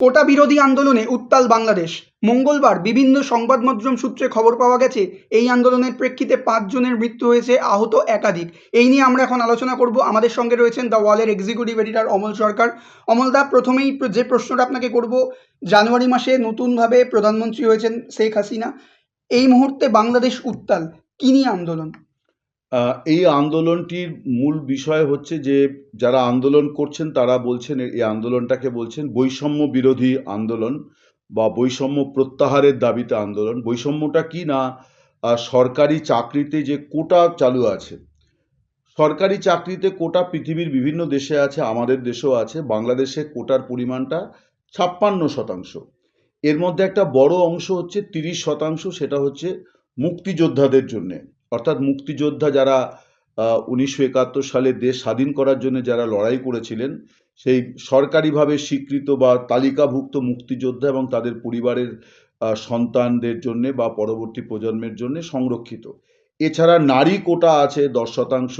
কোটা বিরোধী আন্দোলনে উত্তাল বাংলাদেশ। মঙ্গলবার বিভিন্ন সংবাদ মাধ্যম সূত্রে খবর পাওয়া গেছে, এই আন্দোলনের প্রেক্ষিতে পাঁচজনের মৃত্যু হয়েছে আহত একাধিক। এই নিয়ে আমরা এখন আলোচনা করব। আমাদের সঙ্গে রয়েছেন দ্য ওয়ালের এক্সিকিউটিভ এডিটর অমল সরকার। অমলদা প্রথমেই যে প্রশ্নটা আপনাকে করব, জানুয়ারি মাসে নতুনভাবে প্রধানমন্ত্রী হয়েছেন শেখ হাসিনা। এই মুহূর্তে বাংলাদেশ উত্তাল। কী নিয়ে আন্দোলন? এই আন্দোলনটির মূল বিষয় হচ্ছে যে যারা আন্দোলন করছেন, তারা বলছেন, এই আন্দোলনটাকে বলছেন বৈষম্য বিরোধী আন্দোলন বা বৈষম্য প্রত্যাহারের দাবিতে আন্দোলন। বৈষম্যটা কি না? সরকারি চাকরিতে যে কোটা চালু আছে, সরকারি চাকরিতে কোটা পৃথিবীর বিভিন্ন দেশে আছে, আমাদের দেশেও আছে, বাংলাদেশে কোটার পরিমাণটা ছাপ্পান্ন শতাংশ। এর মধ্যে একটা বড় অংশ হচ্ছে তিরিশ শতাংশ, সেটা হচ্ছে মুক্তিযোদ্ধাদের জন্যে। অর্থাৎ মুক্তিযোদ্ধা যারা উনিশশো একাত্তর সালে দেশ স্বাধীন করার জন্য যারা লড়াই করেছিলেন, সেই সরকারিভাবে স্বীকৃত বা তালিকাভুক্ত মুক্তিযোদ্ধা এবং তাদের পরিবারের সন্তানদের জন্যে বা পরবর্তী প্রজন্মের জন্য সংরক্ষিত। এছাড়া নারী কোটা আছে দশ শতাংশ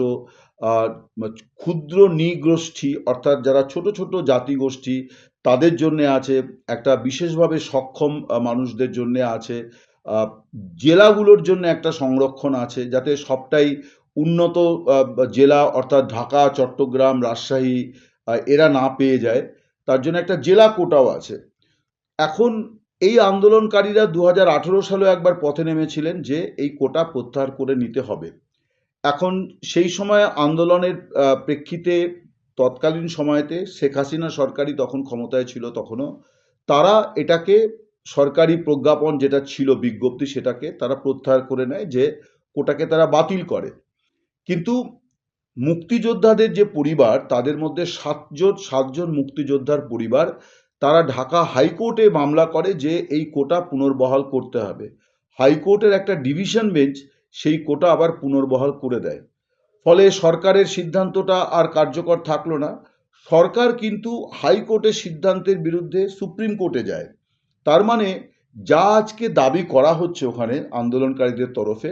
ক্ষুদ্র নৃগোষ্ঠী অর্থাৎ যারা ছোট ছোট জাতিগোষ্ঠী, তাদের জন্য আছে, একটা বিশেষভাবে সক্ষম মানুষদের জন্য আছে জেলাগুলোর জন্য একটা সংরক্ষণ আছে যাতে সবটাই উন্নত জেলা অর্থাৎ ঢাকা, চট্টগ্রাম, রাজশাহী এরা না পেয়ে যায়। তার জন্য একটা জেলা কোটাও আছে। এখন এই আন্দোলনকারীরা দু হাজার আঠেরো সালে একবার পথে নেমেছিলেন যে এই কোটা প্রত্যাহার করে নিতে হবে। এখন সেই সময় আন্দোলনের প্রেক্ষিতে তৎকালীন সময়তে শেখ হাসিনা সরকারই তখন ক্ষমতায় ছিল তখনও, তারা এটাকে সরকারি প্রজ্ঞাপন যেটা ছিল বিজ্ঞপ্তি সেটাকে তারা প্রত্যাহার করে নেয় যে কোটাকে তারা বাতিল করে। কিন্তু মুক্তিযোদ্ধাদের যে পরিবার, তাদের মধ্যে সাতজন সাতজন মুক্তিযোদ্ধার পরিবার, তারা ঢাকা হাইকোর্টে মামলা করে যে এই কোটা পুনর্বহাল করতে হবে। হাইকোর্টের একটা ডিভিশন বেঞ্চ সেই কোটা আবার পুনর্বহাল করে দেয়। ফলে সরকারের সিদ্ধান্তটা আর কার্যকর থাকল না। সরকার কিন্তু হাইকোর্টের সিদ্ধান্তের বিরুদ্ধে সুপ্রিম কোর্টে যায়। তার মানে যা আজকে দাবি করা হচ্ছে ওখানে আন্দোলনকারীদের তরফে,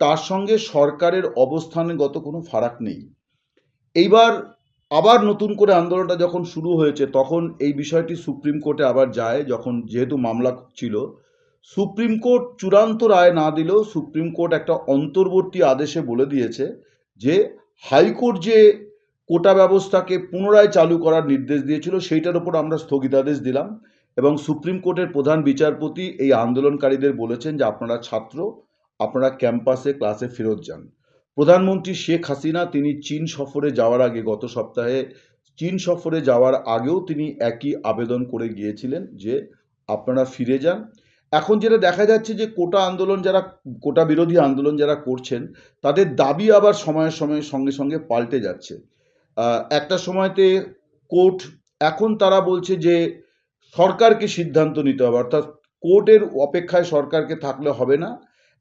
তার সঙ্গে সরকারের অবস্থানগত কোনো ফারাক নেই। এইবার আবার নতুন করে আন্দোলনটা যখন শুরু হয়েছে, তখন এই বিষয়টি সুপ্রিম কোর্টে আবার যায়, যখন যেহেতু মামলা ছিল। সুপ্রিম কোর্ট চূড়ান্ত রায় না দিলেও সুপ্রিম কোর্ট একটা অন্তর্বর্তী আদেশে বলে দিয়েছে যে, হাইকোর্ট যে কোটা ব্যবস্থাকে পুনরায় চালু করার নির্দেশ দিয়েছিল, সেইটার উপর আমরা স্থগিতাদেশ দিলাম। এবং সুপ্রিম কোর্টের প্রধান বিচারপতি এই আন্দোলনকারীদের বলেছেন যে আপনারা ছাত্র, আপনারা ক্যাম্পাসে, ক্লাসে ফেরত যান। প্রধানমন্ত্রী শেখ হাসিনা, তিনি চীন সফরে যাওয়ার আগে গত সপ্তাহে, চীন সফরে যাওয়ার আগেও তিনি একই আবেদন করে গিয়েছিলেন যে আপনারা ফিরে যান। এখন যেটা দেখা যাচ্ছে যে কোটা আন্দোলন যারা, কোটা বিরোধী আন্দোলন যারা করছেন, তাদের দাবি আবার সময়ের সময়ের সঙ্গে সঙ্গে পাল্টে যাচ্ছে। একটা সময়তে কোর্ট, এখন তারা বলছে যে সরকারকে সিদ্ধান্ত নিতে হবে, অর্থাৎ কোর্টের অপেক্ষায় সরকারকে থাকলে হবে না।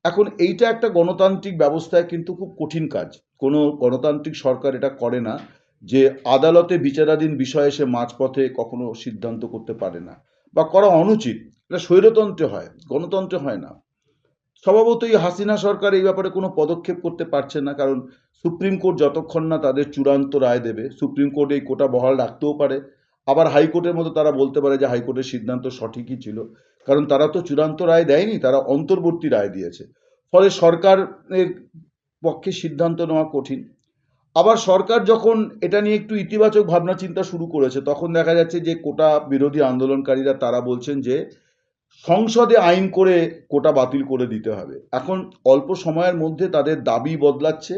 এখন এইটা একটা গণতান্ত্রিক ব্যবস্থায় কিন্তু খুব কঠিন কাজ। কোনো গণতান্ত্রিক সরকার এটা করে না যে আদালতে বিচারাধীন বিষয়ে সে মাঝপথে কখনো সিদ্ধান্ত করতে পারে না বা করা অনুচিত। এটা স্বৈরতন্ত্রে হয়, গণতন্ত্রে হয় না। স্বভাবতই হাসিনা সরকার এই ব্যাপারে কোনো পদক্ষেপ করতে পারছে না, কারণ সুপ্রিম কোর্ট যতক্ষণ না তাদের চূড়ান্ত রায় দেবে, সুপ্রিম কোর্ট এই কোটা বহাল রাখতেও পারে। আবার হাইকোর্টের মতো তারা বলতে পারে যে হাইকোর্টের সিদ্ধান্ত সঠিকই ছিল। কারণ তারা তো চূড়ান্ত রায় দেয়নি, তারা অন্তর্বর্তী রায় দিয়েছে। ফলে সরকারের পক্ষে সিদ্ধান্ত নেওয়া কঠিন। আবার সরকার যখন এটা নিয়ে একটু ইতিবাচক ভাবনা চিন্তা শুরু করেছে, তখন দেখা যাচ্ছে যে কোটা বিরোধী আন্দোলনকারীরা তারা বলছেন যে সংসদে আইন করে কোটা বাতিল করে দিতে হবে। এখন অল্প সময়ের মধ্যে তাদের দাবি বদলাচ্ছে,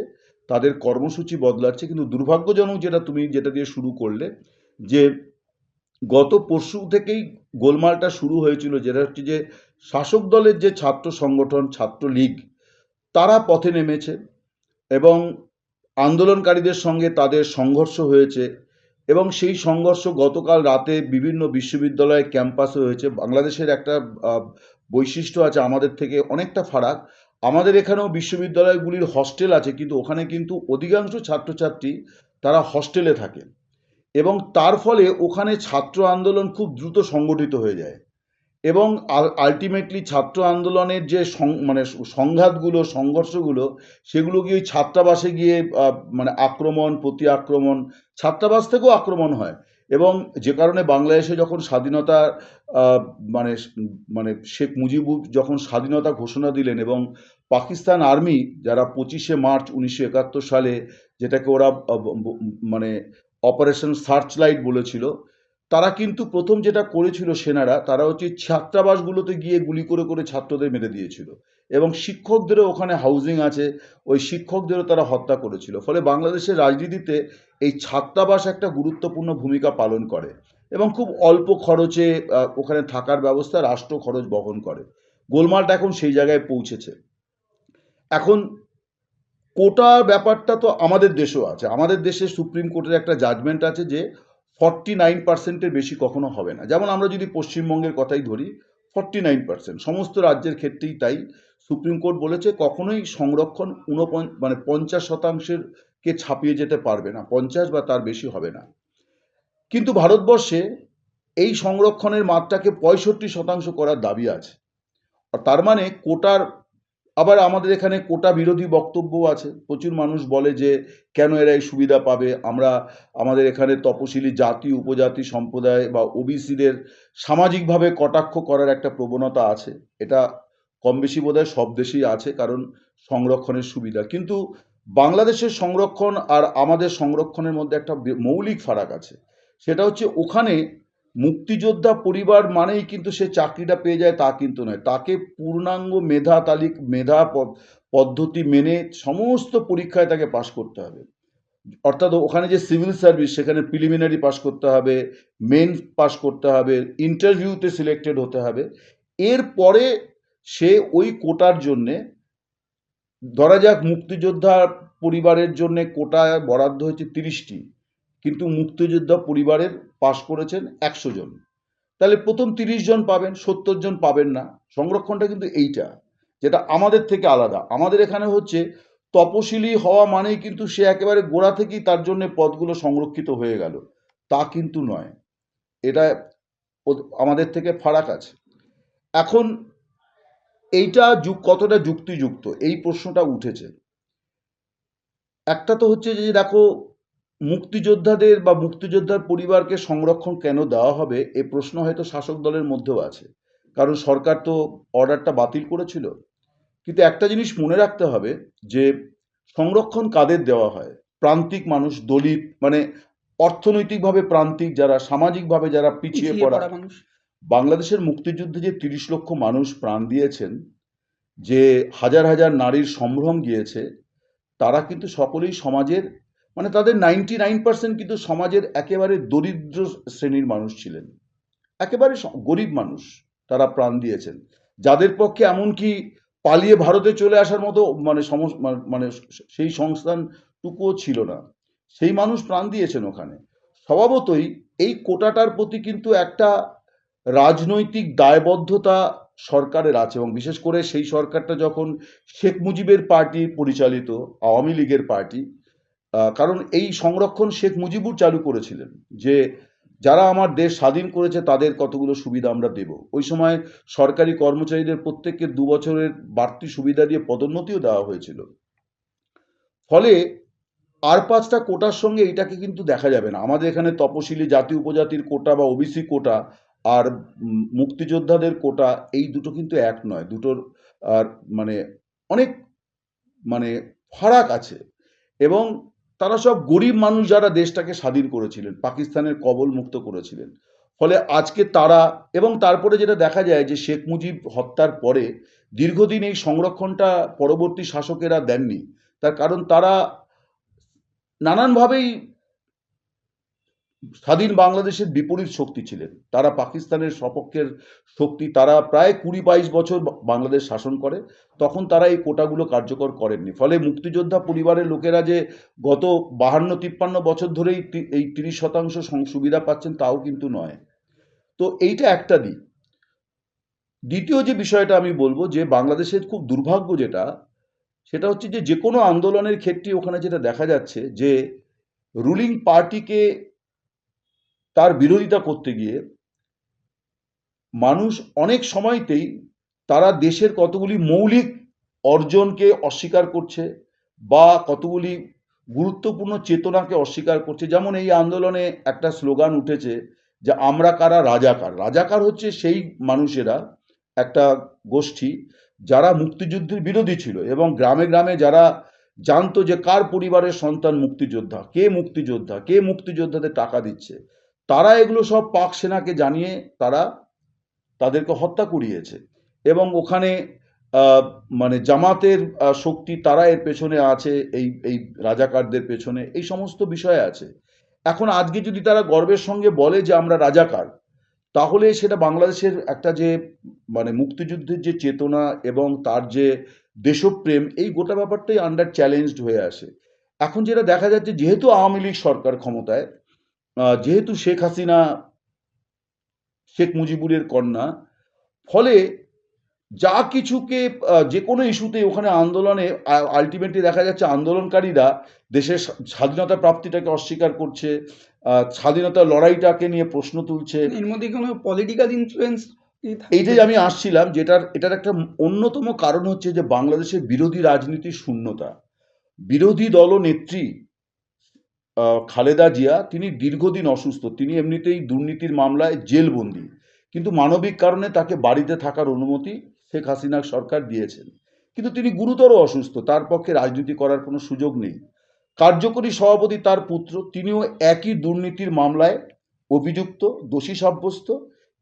তাদের কর্মসূচি বদলাচ্ছে, কিন্তু দুর্ভাগ্যজনক যেটা তুমি, যেটা দিয়ে শুরু করলে যে গত পরশু থেকেই গোলমালটা শুরু হয়েছিল, যেটা হচ্ছে যে শাসক দলের যে ছাত্র সংগঠন, ছাত্র লীগ, তারা পথে নেমেছে এবং আন্দোলনকারীদের সঙ্গে তাদের সংঘর্ষ হয়েছে এবং সেই সংঘর্ষ গতকাল রাতে বিভিন্ন বিশ্ববিদ্যালয় ক্যাম্পাসে হয়েছে। বাংলাদেশের একটা বৈশিষ্ট্য আছে আমাদের থেকে অনেকটা ফারাক। আমাদের এখানেও বিশ্ববিদ্যালয়গুলির হস্টেল আছে, কিন্তু ওখানে কিন্তু অধিকাংশ ছাত্রছাত্রী তারা হস্টেলে থাকে। এবং তার ফলে ওখানে ছাত্র আন্দোলন খুব দ্রুত সংগঠিত হয়ে যায়। এবং আলটিমেটলি ছাত্র আন্দোলনের যে মানে সংঘাতগুলো, সংঘর্ষগুলো, সেগুলো গিয়ে ওই ছাত্রাবাসে গিয়ে মানে আক্রমণ প্রতি আক্রমণ ছাত্রাবাস থেকেও আক্রমণ হয়। এবং যে কারণে বাংলাদেশে যখন স্বাধীনতা মানে মানে শেখ মুজিবুর যখন স্বাধীনতা ঘোষণা দিলেন এবং পাকিস্তান আর্মি যারা পঁচিশে মার্চ উনিশশো একাত্তর সালে যেটাকে ওরা মানে অপারেশন সার্চ লাইট বলেছিল, তারা কিন্তু প্রথম যেটা করেছিল সেনারা, তারা হচ্ছে ছাত্রাবাসগুলোতে গিয়ে গুলি করে করে ছাত্রদের মেরে দিয়েছিল। এবং শিক্ষকদেরও ওখানে হাউজিং আছে, ওই শিক্ষকদেরও তারা হত্যা করেছিল। ফলে বাংলাদেশের রাজনীতিতে এই ছাত্রাবাস একটা গুরুত্বপূর্ণ ভূমিকা পালন করে এবং খুব অল্প খরচে ওখানে থাকার ব্যবস্থা রাষ্ট্র খরচ বহন করে। গোলমালটা এখন সেই জায়গায় পৌঁছেছে। এখন কোটা ব্যাপারটা তো আমাদের দেশেও আছে। আমাদের দেশে সুপ্রিম কোর্টের একটা জাজমেন্ট আছে যে ফর্টি নাইন পার্সেন্টের বেশি কখনো হবে না। যেমন আমরা যদি পশ্চিমবঙ্গের কথাই ধরি ফর্টি নাইন পার্সেন্ট সমস্ত রাজ্যের ক্ষেত্রেই তাই। সুপ্রিম কোর্ট বলেছে কখনোই সংরক্ষণ উনপঞ্চ মানে পঞ্চাশ শতাংশের কে ছাপিয়ে যেতে পারবে না। পঞ্চাশ বা তার বেশি হবে না। কিন্তু ভারতবর্ষে এই সংরক্ষণের মাত্রাকে পঁয়ষট্টি শতাংশ করার দাবি আছে। আর তার মানে কোটার আবার আমাদের এখানে কোটা বিরোধী বক্তব্য আছে। প্রচুর মানুষ বলে যে, কেন এরা এই সুবিধা পাবে? আমরা আমাদের এখানে তপশিলি জাতি, উপজাতি সম্প্রদায় বা ওবিসিদের সামাজিকভাবে কটাক্ষ করার একটা প্রবণতা আছে। এটা কম বেশি বোধহয় সব দেশেই আছে, কারণ সংরক্ষণের সুবিধা। কিন্তু বাংলাদেশের সংরক্ষণ আর আমাদের সংরক্ষণের মধ্যে একটা মৌলিক ফারাক আছে। সেটা হচ্ছে ওখানে মুক্তিযোদ্ধা পরিবার মানেই কিন্তু সে চাকরিটা পেয়ে যায়, তা কিন্তু নয়। তাকে পূর্ণাঙ্গ মেধা, তালিক, মেধা পদ্ধতি মেনে সমস্ত পরীক্ষায় তাকে পাশ করতে হবে। অর্থাৎ ওখানে যে সিভিল সার্ভিস, সেখানে প্রিলিমিনারি পাস করতে হবে মেন পাস করতে হবে ইন্টারভিউতে সিলেক্টেড হতে হবে। এরপরে সে ওই কোটার জন্যে, ধরা যাক মুক্তিযোদ্ধা পরিবারের জন্য কোটা বরাদ্দ হয়েছে তিরিশটি, কিন্তু মুক্তিযোদ্ধা পরিবারের পাশ করেছেন একশো জন। তাহলে প্রথম তিরিশ জন পাবেন, সত্তর জন পাবেন না। সংরক্ষণটা কিন্তু এইটা, যেটা আমাদের থেকে আলাদা। আমাদের এখানে হচ্ছে তপশিলি হওয়া মানেই কিন্তু সে একেবারে গোড়া থেকেই তার জন্য পদগুলো সংরক্ষিত হয়ে গেল। তা কিন্তু নয়। এটা আমাদের থেকে ফারাক আছে। এখন এইটা যুগ, কতটা যুক্তিযুক্ত? এই প্রশ্নটা উঠেছে। একটা তো হচ্ছে যে দেখো মুক্তিযোদ্ধাদের বা মুক্তিযোদ্ধার পরিবারকে সংরক্ষণ কেন দেওয়া হবে এ প্রশ্ন হয়তো শাসক দলের মধ্যেও আছে। কারণ সরকার তো অর্ডারটা বাতিল করেছিল। কিন্তু একটা জিনিস মনে রাখতে হবে যে সংরক্ষণ কাদের দেওয়া হয়? প্রান্তিক মানুষ দলিত মানে অর্থনৈতিকভাবে প্রান্তিক যারা সামাজিকভাবে যারা পিছিয়ে পড়া পড়া মানুষ। বাংলাদেশের মুক্তিযুদ্ধে যে তিরিশ লক্ষ মানুষ প্রাণ দিয়েছেন যে হাজার হাজার নারীর সম্ভ্রম গিয়েছে তারা কিন্তু সকলেই সমাজের মানে তাদের নাইনটি নাইন পার্সেন্ট কিন্তু সমাজের একেবারে দরিদ্র শ্রেণির মানুষ ছিলেন। একেবারে গরিব মানুষ তারা প্রাণ দিয়েছেন। যাদের পক্ষে এমনকি পালিয়ে ভারতে চলে আসার মতো মানে সমস মানে সেই সংস্থানটুকুও ছিল না। সেই মানুষ প্রাণ দিয়েছেন ওখানে। স্বভাবতই এই কোটাটার প্রতি কিন্তু একটা রাজনৈতিক দায়বদ্ধতা সরকারের আছে এবং বিশেষ করে সেই সরকারটা যখন শেখ মুজিবের পার্টি পরিচালিত, আওয়ামী লীগের পার্টি কারণ এই সংরক্ষণ শেখ মুজিবুর চালু করেছিলেন যে যারা আমার দেশ স্বাধীন করেছে তাদের কতগুলো সুবিধা আমরা দেব। ওই সময় সরকারি কর্মচারীদের প্রত্যেককে দু বছরের বাড়তি সুবিধা দিয়ে পদোন্নতিও দেওয়া হয়েছিল। ফলে আর পাঁচটা কোটার সঙ্গে এটাকে কিন্তু দেখা যাবে না। আমাদের এখানে তপশিলি জাতি উপজাতির কোটা বা ওবিসি কোটা আর মুক্তিযোদ্ধাদের কোটা এই দুটো কিন্তু এক নয়। দুটোর আর মানে অনেক মানে ফারাক আছে। এবং তারা সব গরিব মানুষ যারা দেশটাকে স্বাধীন করেছিলেন, পাকিস্তানের কবল মুক্ত করেছিলেন। ফলে আজকে তারা এবং তারপরে যেটা দেখা যায় যে শেখ মুজিব হত্যার পরে দীর্ঘদিন এই সংরক্ষণটা পরবর্তী শাসকেরা দেননি। তার কারণ তারা নানানভাবেই স্বাধীন বাংলাদেশের বিপরীত শক্তি ছিলেন। তারা পাকিস্তানের সপক্ষের শক্তি। তারা প্রায় কুড়ি বাইশ বছর বাংলাদেশ শাসন করে। তখন তারা এই কোটাগুলো কার্যকর করেননি। ফলে মুক্তিযোদ্ধা পরিবারের লোকেরা যে গত বাহান্ন তিপ্পান্ন বছর ধরেই এই তিরিশ শতাংশ সুবিধা পাচ্ছেন তাও কিন্তু নয়। তো এইটা একটা দিক। দ্বিতীয় যে বিষয়টা আমি বলব যে বাংলাদেশের খুব দুর্ভাগ্য যেটা, সেটা হচ্ছে যে যে কোনো আন্দোলনের ক্ষেত্রে ওখানে যেটা দেখা যাচ্ছে যে রুলিং পার্টিকে তার বিরোধিতা করতে গিয়ে মানুষ অনেক সময়তেই তারা দেশের কতগুলি মৌলিক অর্জনকে অস্বীকার করছে বা কতগুলি গুরুত্বপূর্ণ চেতনাকে অস্বীকার করছে। যেমন এই আন্দোলনে একটা স্লোগান উঠেছে যে, আমরা কারা রাজাকার রাজাকার হচ্ছে সেই মানুষেরা, একটা গোষ্ঠী যারা মুক্তিযুদ্ধের বিরোধী ছিল এবং গ্রামে গ্রামে যারা জানতো যে কার পরিবারের সন্তান মুক্তিযোদ্ধা, কে মুক্তিযোদ্ধা, কে মুক্তিযোদ্ধাদের টাকা দিচ্ছে। তারা এগুলো সব পাক সেনাকে জানিয়ে তারা তাদেরকে হত্যা করিয়েছে এবং ওখানে মানে জামাতের শক্তি তারা এর পেছনে আছে, এই এই রাজাকারদের পেছনে, এই সমস্ত বিষয় আছে। এখন আজকে যদি তারা গর্বের সঙ্গে বলে যে আমরা রাজাকার, তাহলে সেটা বাংলাদেশের একটা যে মানে মুক্তিযুদ্ধের যে চেতনা এবং তার যে দেশপ্রেম, এই গোটা ব্যাপারটাই আন্ডার চ্যালেঞ্জড হয়ে আসে। এখন যেটা দেখা যাচ্ছে, যেহেতু আওয়ামী লীগ সরকার ক্ষমতায় যেহেতু শেখ হাসিনা শেখ মুজিবুরের কন্যা ফলে যা কিছুকে যে কোনো ইস্যুতে ওখানে আন্দোলনে আলটিমেটলি দেখা যাচ্ছে আন্দোলনকারীরা দেশের স্বাধীনতা প্রাপ্তিটাকে অস্বীকার করছে স্বাধীনতা লড়াইটাকে নিয়ে প্রশ্ন তুলছে। এর মধ্যে কোনো পলিটিক্যাল ইনফ্লুয়েন্স এইটাই আমি আসছিলাম যেটার এটার একটা অন্যতম কারণ হচ্ছে যে বাংলাদেশের বিরোধী রাজনীতির শূন্যতা। বিরোধী দল নেত্রী খালেদা জিয়া, তিনি দীর্ঘদিন অসুস্থ। তিনি এমনিতেই দুর্নীতির মামলায় জেলবন্দি। কিন্তু মানবিক কারণে তাকে বাড়িতে থাকার অনুমতি শেখ হাসিনা সরকার দিয়েছেন। কিন্তু তিনি গুরুতর অসুস্থ, তার পক্ষে রাজনীতি করার কোনো সুযোগ নেই। কার্যকরী সভাপতি তার পুত্র, তিনিও একই দুর্নীতির মামলায় অভিযুক্ত, দোষী সাব্যস্ত,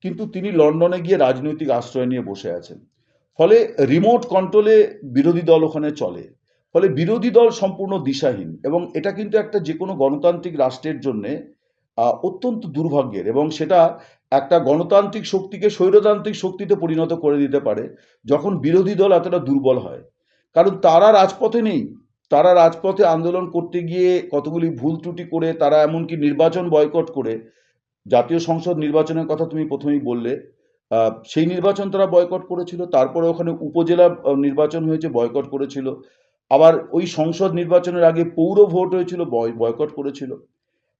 কিন্তু তিনি লন্ডনে গিয়ে রাজনৈতিক আশ্রয় নিয়ে বসে আছেন। ফলে রিমোট কন্ট্রোলে বিরোধী দল ওখানে চলে। ফলে বিরোধী দল সম্পূর্ণ দিশাহীন এবং এটা কিন্তু একটা যে কোনো গণতান্ত্রিক রাষ্ট্রের জন্যে অত্যন্ত দুর্ভাগ্যের এবং সেটা একটা গণতান্ত্রিক শক্তিকে স্বৈরতান্ত্রিক শক্তিতে পরিণত করে দিতে পারে যখন বিরোধী দল এতটা দুর্বল হয়। কারণ তারা রাজপথে নেই। তারা রাজপথে আন্দোলন করতে গিয়ে কতগুলি ভুল ত্রুটি করে, তারা এমনকি নির্বাচন বয়কট করে, জাতীয় সংসদ নির্বাচনের কথা তুমি প্রথমেই বললে সেই নির্বাচন তারা বয়কট করেছিল, তারপরে ওখানে উপজেলা নির্বাচন হয়েছে বয়কট করেছিল। আবার ওই সংসদ নির্বাচনের আগে পৌর ভোট হয়েছিল বয়- বয়কট করেছিল।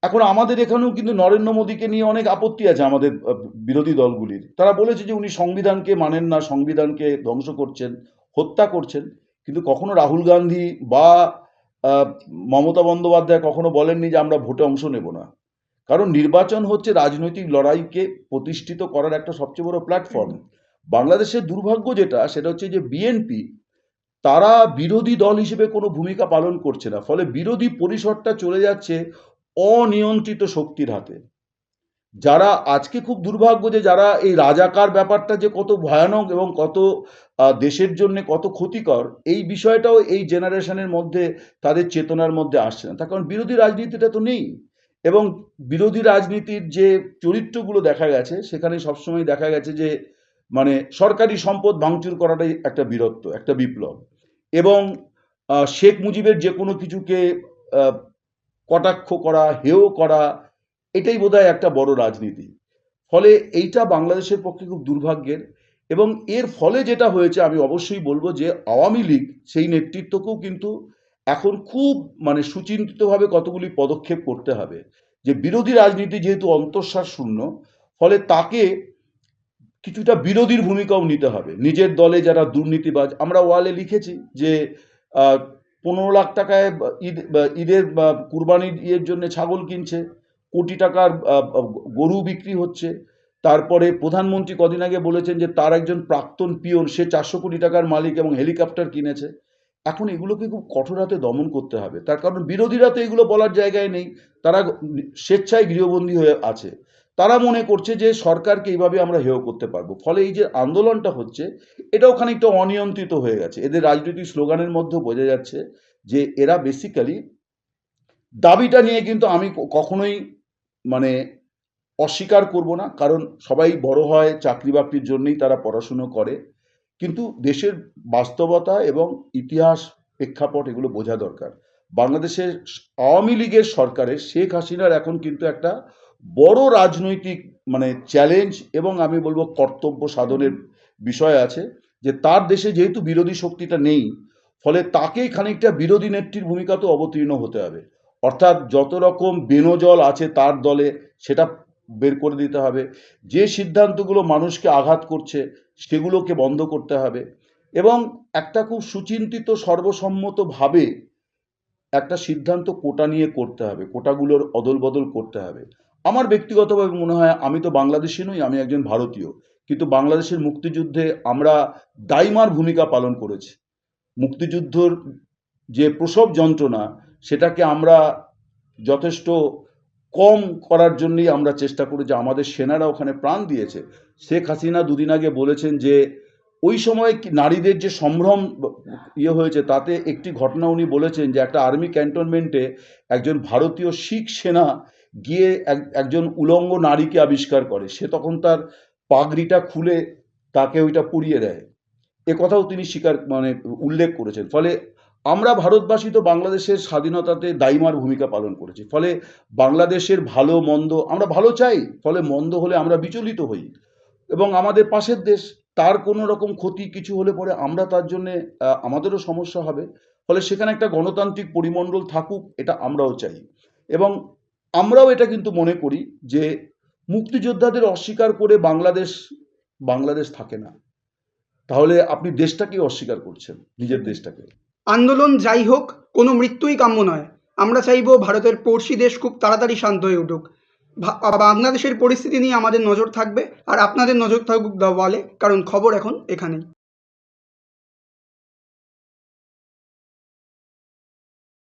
এখন আমাদের এখানেও কিন্তু নরেন্দ্র মোদীকে নিয়ে অনেক আপত্তি আছে আমাদের বিরোধী দলগুলির। তারা বলেছে যে উনি সংবিধানকে মানেন না সংবিধানকে ধ্বংস করছেন হত্যা করছেন। কিন্তু কখনো রাহুল গান্ধী বা মমতা বন্দ্যোপাধ্যায় কখনো বলেননি যে আমরা ভোটে অংশ নেব না। কারণ নির্বাচন হচ্ছে রাজনৈতিক লড়াইকে প্রতিষ্ঠিত করার একটা সবচেয়ে বড় প্ল্যাটফর্ম। বাংলাদেশের দুর্ভাগ্য যেটা সেটা হচ্ছে যে বিএনপি তারা বিরোধী দল হিসেবে কোনো ভূমিকা পালন করছে না। ফলে বিরোধী পরিসরটা চলে যাচ্ছে অনিয়ন্ত্রিত শক্তির হাতে। যারা আজকে খুব দুর্ভাগ্য যে যারা এই রাজাকার ব্যাপারটা যে কত ভয়ানক এবং কত দেশের জন্য কত ক্ষতিকর, এই বিষয়টাও এই জেনারেশনের মধ্যে তাদের চেতনার মধ্যে আসছে না। তার কারণ বিরোধী রাজনীতিটা তো নেই। এবং বিরোধী রাজনীতির যে চরিত্রগুলো দেখা গেছে, সেখানে সবসময় দেখা গেছে যে মানে সরকারি সম্পদ ভাঙচুর করাটাই একটা বীরত্ব, একটা বিপ্লব। এবং শেখ মুজিবের যে কোনো কিছুকে কটাক্ষ করা, হেয় করা, এটাই বোধহয় একটা বড় রাজনীতি। ফলে এইটা বাংলাদেশের পক্ষে খুব দুর্ভাগ্যের এবং এর ফলে যেটা হয়েছে, আমি অবশ্যই বলব যে আওয়ামী লীগ সেই নেতৃত্বকেও কিন্তু এখন খুব মানে সুচিন্তিতভাবে কতগুলি পদক্ষেপ করতে হবে। যে বিরোধী রাজনীতি যেহেতু অন্তঃসার শূন্য, ফলে তাকে কিছুটা বিরোধীর ভূমিকাও নিতে হবে। নিজের দলে যারা দুর্নীতিবাজ, আমরা ওয়ালে লিখেছি যে পনেরো লাখ টাকায় ঈদ ঈদের কুরবানির ইয়ের জন্য ছাগল কিনছে, কোটি টাকার গরু বিক্রি হচ্ছে। তারপরে প্রধানমন্ত্রী কদিন আগে বলেছেন যে, তার একজন প্রাক্তন পিয়ন, সে চারশো কোটি টাকার মালিক এবং হেলিকপ্টার কিনেছে। এখন এগুলোকে খুব কঠোর হাতে দমন করতে হবে। তার কারণ বিরোধীরা তো এগুলো বলার জায়গায় নেই। তারা স্বেচ্ছায় গৃহবন্দী হয়ে আছে। তারা মনে করছে যে সরকারকে এইভাবে আমরা হেয় করতে পারব। ফলে এই যে আন্দোলনটা হচ্ছে, এটাও খানিকটা অনিয়ন্ত্রিত হয়ে গেছে। এদের রাজনৈতিক স্লোগানের মধ্যেও বোঝা যাচ্ছে যে এরা বেসিক্যালি দাবিটা নিয়ে কিন্তু আমি কখনোই মানে অস্বীকার করব না। কারণ সবাই বড় হয় চাকরি বাকরির জন্যই তারা পড়াশুনো করে। কিন্তু দেশের বাস্তবতা এবং ইতিহাস প্রেক্ষাপট এগুলো বোঝা দরকার। বাংলাদেশের আওয়ামী লীগের সরকারের শেখ হাসিনার এখন কিন্তু একটা বড় রাজনৈতিক মানে চ্যালেঞ্জ এবং আমি বলব কর্তব্য সাধনের বিষয় আছে যে তার দেশে যেহেতু বিরোধী শক্তিটা নেই, ফলে তাকেই খানিকটা বিরোধী নেত্রীর ভূমিকা তো অবতীর্ণ হতে হবে। অর্থাৎ যত রকম বেনজল আছে তার দলে সেটা বের করে দিতে হবে। যে সিদ্ধান্তগুলো মানুষকে আঘাত করছে সেগুলোকে বন্ধ করতে হবে এবং একটা খুব সুচিন্তিত, সর্বসম্মতভাবে একটা সিদ্ধান্ত কোটা নিয়ে করতে হবে, কোটাগুলোর অদল বদল করতে হবে। আমার ব্যক্তিগতভাবে মনে হয় আমি তো বাংলাদেশি নই, আমি একজন ভারতীয়। কিন্তু বাংলাদেশের মুক্তিযুদ্ধে আমরা দাইমার ভূমিকা পালন করেছি। মুক্তিযুদ্ধর যে প্রসব যন্ত্রণা, সেটাকে আমরা যথেষ্ট কম করার জন্যই আমরা চেষ্টা করি যে আমাদের সেনারা ওখানে প্রাণ দিয়েছে। শেখ হাসিনা দুদিন আগে বলেছেন যে, ওই সময় নারীদের যে সম্ভ্রম ইয়ে হয়েছে, তাতে একটি ঘটনা উনি বলেছেন যে, একটা আর্মি ক্যান্টনমেন্টে একজন ভারতীয় শিখ সেনা গিয়ে এক- একজন উলঙ্গ নারীকে আবিষ্কার করে। সে তখন তার পাগড়িটা খুলে তাকে ওইটা পুড়িয়ে দেয়। এ কথাও তিনি স্বীকার মানে উল্লেখ করেছেন। ফলে আমরা ভারতবাসী তো বাংলাদেশের স্বাধীনতাতে দাইমার ভূমিকা পালন করেছি। ফলে বাংলাদেশের ভালো, মন্দ, আমরা ভালো চাই, ফলে মন্দ হলে আমরা বিচলিত হই। এবং আমাদের পাশের দেশ, তার কোনো রকম ক্ষতি কিছু হলে পরে আমরা তার জন্যে আমাদেরও সমস্যা হবে। ফলে সেখানে একটা গণতান্ত্রিক পরিমণ্ডল থাকুক, এটা আমরাও চাই। এবং আমরাও এটা কিন্তু মনে করি যে মুক্তিযোদ্ধাদের অস্বীকার করে বাংলাদেশ বাংলাদেশ থাকে না। তাহলে আপনি দেশটাকে অস্বীকার করছেন, নিজের দেশটাকে। আন্দোলন যাই হোক, কোনো মৃত্যুই কাম্য নয়। আমরা চাইব ভারতের পড়শি দেশ খুব তাড়াতাড়ি শান্ত হয়ে উঠুক। বাংলাদেশের পরিস্থিতি নিয়ে আমাদের নজর থাকবে, আর আপনাদের নজর থাকুক দ্য ওয়ালে, কারণ খবর এখন এখানেই।